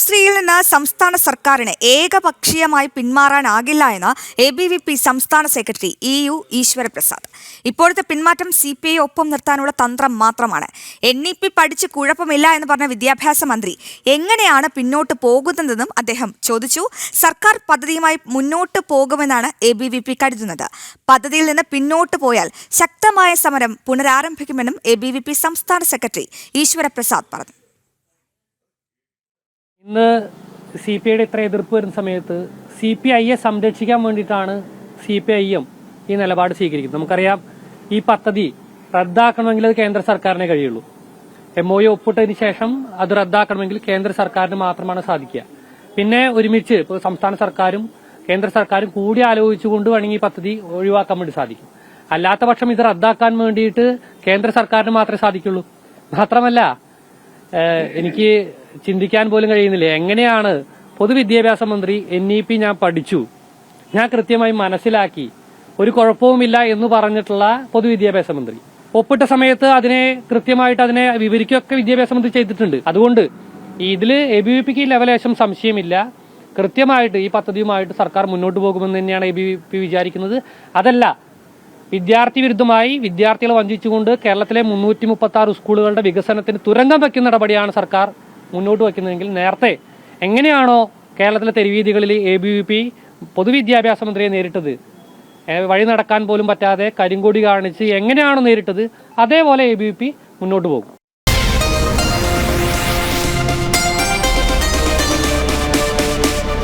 ശ്രീയിൽ നിന്ന് സംസ്ഥാന സർക്കാരിന് ഏകപക്ഷീയമായി പിന്മാറാനാകില്ല എന്ന് എ ബി വി പി സംസ്ഥാന സെക്രട്ടറി ഇ യു ഈശ്വരപ്രസാദ്. ഇപ്പോഴത്തെ പിന്മാറ്റം സി പി ഐ ഒപ്പം നിർത്താനുള്ള തന്ത്രം മാത്രമാണ്. എൻ ഇ പി പഠിച്ച് കുഴപ്പമില്ല എന്ന് പറഞ്ഞ വിദ്യാഭ്യാസ മന്ത്രി എങ്ങനെയാണ് പിന്നോട്ട് പോകുന്നതെന്നും അദ്ദേഹം ചോദിച്ചു. സർക്കാർ പദ്ധതിയുമായി മുന്നോട്ട് പോകുമെന്നാണ് എ ബി വി പി കരുതുന്നത്. പദ്ധതിയിൽ നിന്ന് പിന്നോട്ട് പോയാൽ ശക്തമായ സമരം പുനരാരംഭിക്കുമെന്നും എ ബി വി പി സംസ്ഥാന സെക്രട്ടറി ഈശ്വരപ്രസാദ് പറഞ്ഞു. ഇന്ന് സി പി ഐയുടെ ഇത്ര എതിർപ്പ് വരുന്ന സമയത്ത് സി പി ഐയെ സംരക്ഷിക്കാൻ വേണ്ടിയിട്ടാണ് സി പി ഐ എം ഈ നിലപാട് സ്വീകരിക്കുന്നത്. നമുക്കറിയാം ഈ പദ്ധതി റദ്ദാക്കണമെങ്കിൽ അത് കേന്ദ്ര സർക്കാരിനെ കഴിയുള്ളൂ. എം ഒ യു ഒപ്പിട്ടതിന് ശേഷം അത് റദ്ദാക്കണമെങ്കിൽ കേന്ദ്ര സർക്കാരിന് മാത്രമാണ് സാധിക്കുക. പിന്നെ ഒരുമിച്ച് ഇപ്പോൾ സംസ്ഥാന സർക്കാരും കേന്ദ്ര സർക്കാരും കൂടി ആലോചിച്ചുകൊണ്ട് വേണമെങ്കിൽ ഈ പദ്ധതി ഒഴിവാക്കാൻ വേണ്ടി സാധിക്കും. അല്ലാത്ത പക്ഷം ഇത് റദ്ദാക്കാൻ വേണ്ടിയിട്ട് കേന്ദ്ര സർക്കാരിന് മാത്രമേ സാധിക്കുള്ളൂ. മാത്രമല്ല എനിക്ക് ചിന്തിക്കാൻ പോലും കഴിയുന്നില്ല. എങ്ങനെയാണ് പൊതുവിദ്യാഭ്യാസ മന്ത്രി എൻ ഇ പി ഞാൻ പഠിച്ചു? ഞാൻ കൃത്യമായി മനസ്സിലാക്കി. ഒരു കുഴപ്പവുമില്ല എന്ന് പറഞ്ഞിട്ടുള്ള പൊതുവിദ്യാഭ്യാസ മന്ത്രി. ഒപ്പിട്ട സമയത്ത് അതിനെ കൃത്യമായിട്ട് അതിനെ വിവരിക്കുകയൊക്കെ വിദ്യാഭ്യാസ മന്ത്രി ചെയ്തിട്ടുണ്ട്. അതുകൊണ്ട് ഇതിൽ എ ബി വി പിക്ക് ലെവലേശം സംശയമില്ല. കൃത്യമായിട്ട് ഈ പദ്ധതിയുമായിട്ട് സർക്കാർ മുന്നോട്ട് പോകുമെന്ന് തന്നെയാണ് എ ബി പി വിചാരിക്കുന്നത്. അതല്ല വിദ്യാർത്ഥി വിരുദ്ധമായി വിദ്യാർത്ഥികളെ വഞ്ചിച്ചുകൊണ്ട് കേരളത്തിലെ മുന്നൂറ്റി മുപ്പത്തി ആറ് സ്കൂളുകളുടെ വികസനത്തിന് തുരങ്കം വയ്ക്കുന്ന നടപടിയാണ് സർക്കാർ മുന്നോട്ട് വയ്ക്കുന്നതെങ്കിൽ നേരത്തെ എങ്ങനെയാണോ കേരളത്തിലെ തെരുവീതികളിൽ എ ബി വി പി പൊതുവിദ്യാഭ്യാസ മന്ത്രിയെ നേരിട്ടത്? വഴി നടക്കാൻ പോലും പറ്റാതെ കരിങ്കൊടി കാണിച്ച് എങ്ങനെയാണോ നേരിട്ടത് അതേപോലെ എ ബി വി പി മുന്നോട്ട് പോകും.